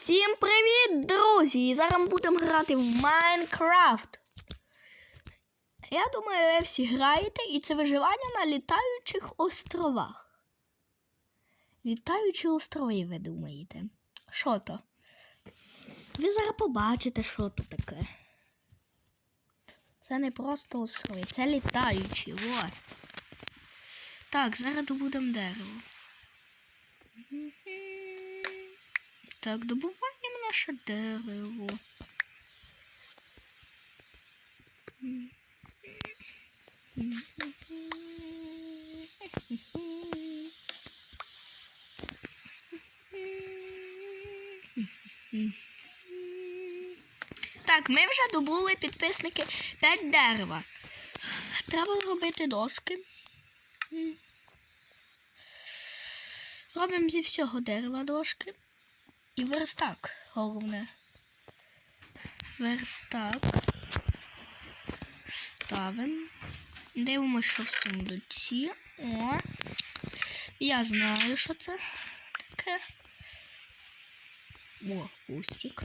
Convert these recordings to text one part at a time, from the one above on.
Всім привіт, друзі! І зараз ми будемо грати в Майнкрафт. Я думаю, ви всі граєте, і це виживання на літаючих островах. Літаючі острови, ви думаєте? Що то? Ви зараз побачите, що то таке. Це не просто острови, це літаючі. Ось. Так, зараз добудемо дерево. Так, добуваємо наше дерево. Так, ми вже добули підписники 5 дерева. Треба зробити доски. Робимо зі всього дерева дошки. І верстак, головне. Верстак. Ставимо. Дивимося, що в сундуці. О. Я знаю, що це таке. О, кустик.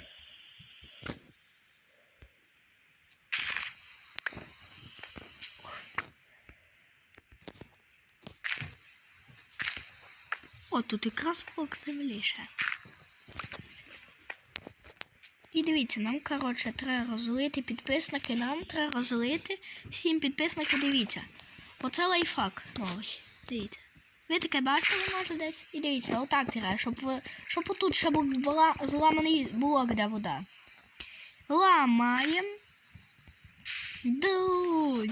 О, тут якраз блок землі ще. І дивіться, нам, коротше, треба розлити підписники, нам треба розлити всім підписники, дивіться. Оце лайфхак новий. Дивіться. Ви таке бачили, може, десь? І дивіться, отак треба, щоб, ви, щоб отут ще була, зламаний блок, де вода. Ламаємо.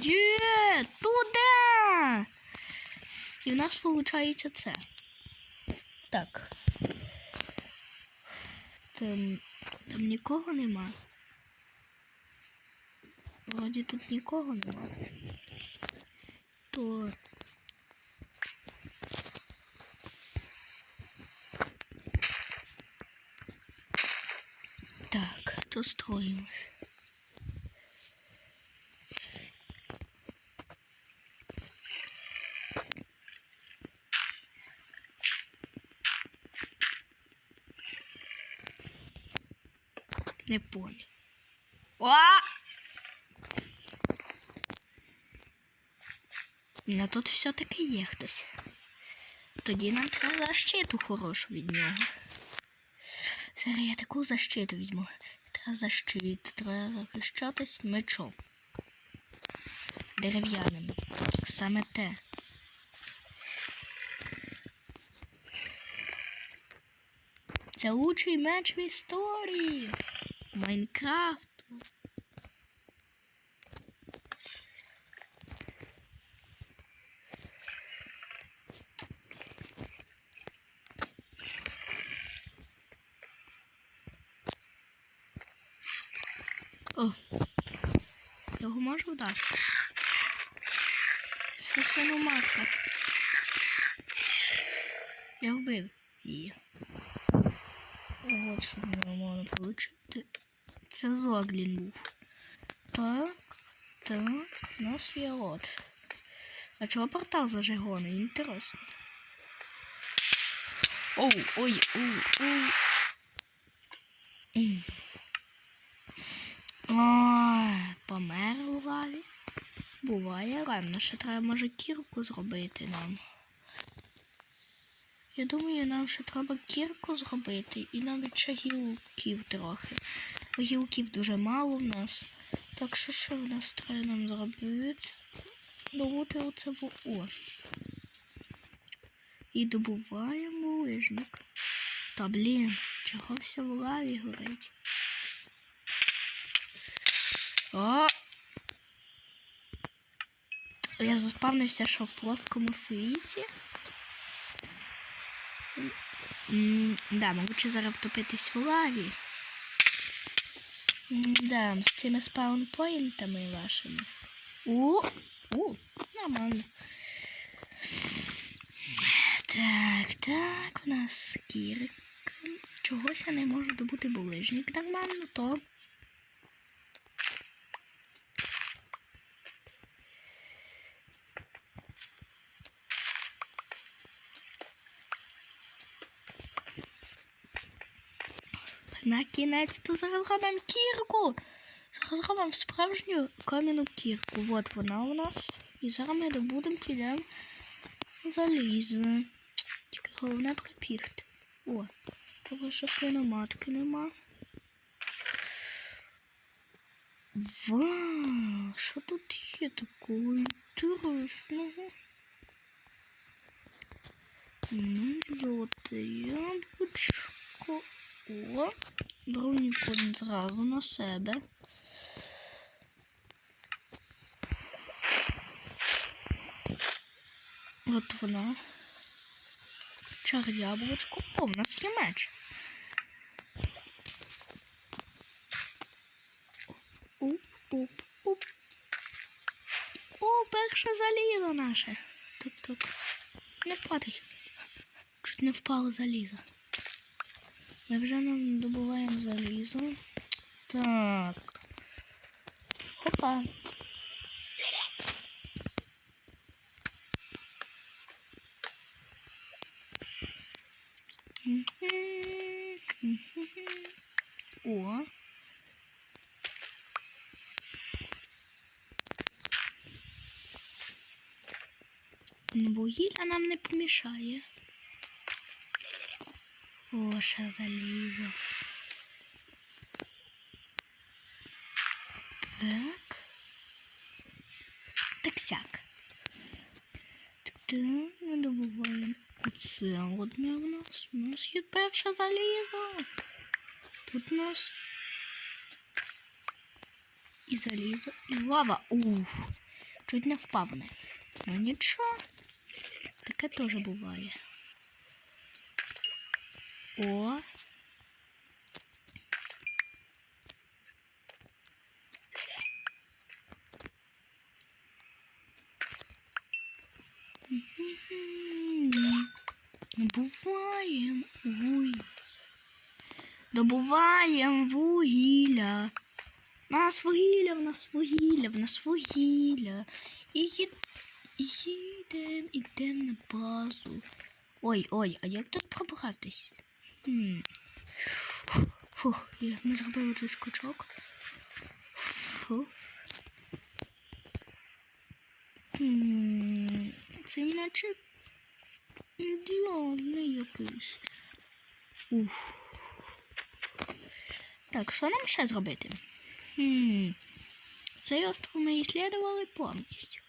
Є, туди! І в нас виходить це. Так. Там, там нікого нема. Вроді тут нікого нема. То. Так, то строїмось. Не понял. О! Ну тут все-таки є хтось. Тоді нам треба защиту хорошу від нього. Зараз я таку защиту візьму. Треба защиту, треба захищатись мечом. Дерев'яним. Саме те. Це лучший меч в історії. Майнкрафту. О, його можу вдати. Це свиноматка. Я вбив її. От що нормально получити. Це Зоглін був. Так, так, у нас є от. А чого портал зажигоний? Інтересно. Оу, ой, оу, оу. Ой, помер у лаві. Буває, ладно, ще треба, може, кірку зробити нам. Я думаю, нам ще треба кірку зробити і навіть ще гілків трохи. Бо Гілків дуже мало в нас. Так що що в нас треба нам зробити? Добути оце в О. І добуваємо лижник. Та блін, чого все в лаві горить? О! Я заспавнився, що в плоскому світі. Да, мабуть, зараз втопитись в лаві. Да, з цими спаунпоінтами вашими. У, у, нормально. Так, так, у нас кірка. Чогось я не можу добути булижник нормально, то. На кінець то зараз робимо кірку. Зараз робимо справжню кам'яну кірку. От вона у нас. І зараз ми добудемо підемо залізо. Тільки головне припігти. О, того що свиноматки нема. Вау, що тут є такого інтересного? Ну, золоте яблучко. О, бронікон зразу на себе. От вона. Чар яблучко. О, в нас є меч. Оп, оп, оп. О, перше залізо наше. Тук, тук. Не падай. Чуть не впало залізо. Ми нам добуваємо залізо. Так. Опа. О. Ну, Вугілля нам не помішає. О, ще залізо. Так. Так сяк. Так, не добуваємо. Оце одне в нас. У нас є перше залізо. Тут у нас і залізо, і лава. Ух, чуть не впав не. Ну нічого. Таке теж буває. О. Добуваємо вугілля. Добуваємо вугілля. У нас вугілля, в нас вугілля, в нас вугілля. І їд- їдемо, ідемо на базу. Ой, ой, а як тут пробратись? Фух, є, ми зробили цей скачок. Фух. Цей м'ячик ідеальний якийсь. Уф. Так, що нам ще зробити? Хм. Цей остров ми іслідували повністю.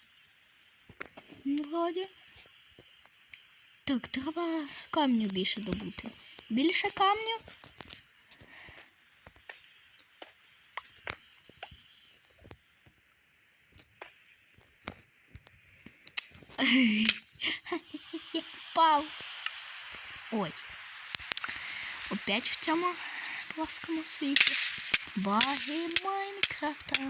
Ну, Вроді. Так, треба камню більше добути. Більше камню. Я впав. Ой. Опять в цьому плоскому світі. Баги Майнкрафта.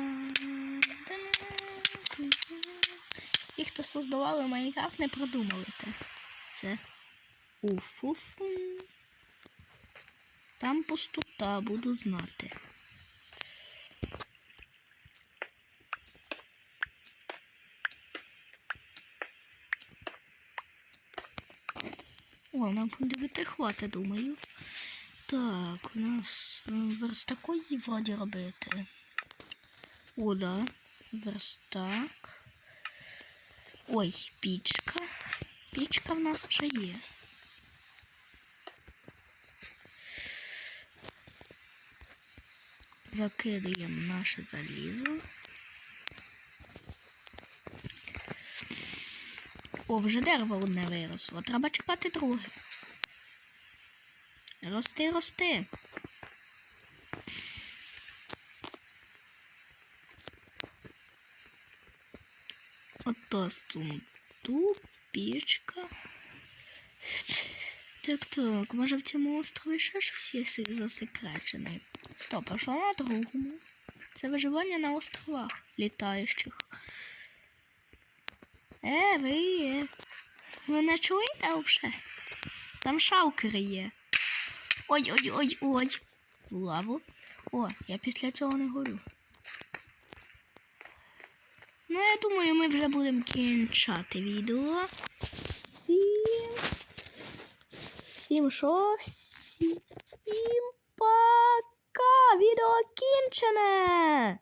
Ті, хто создавали Майнкрафт, не продумали те. Це уфуфу. Там пустота, буду знати. О, нам подивити хватить, думаю. Так, у нас е, верстакої вроді робити. О, да. Верстак. Ой, пічка. Пічка в нас вже є. Закидаємо наше залізо. О, вже дерево одне виросло. Треба чекати друге. Рости, рости. Ото сундук, пічка. Так, так, може в цьому острові ще щось є засекречене. Стоп, а що на другому? Це виживання на островах літаючих. Е, ви є. Ви не чуєте взагалі? Там шалкери є. Ой-ой-ой-ой. Лаву. О, я після цього не горю. Ну, я думаю, ми вже будемо кінчати відео. Всім всім що? Всім пока! Відео кінчене!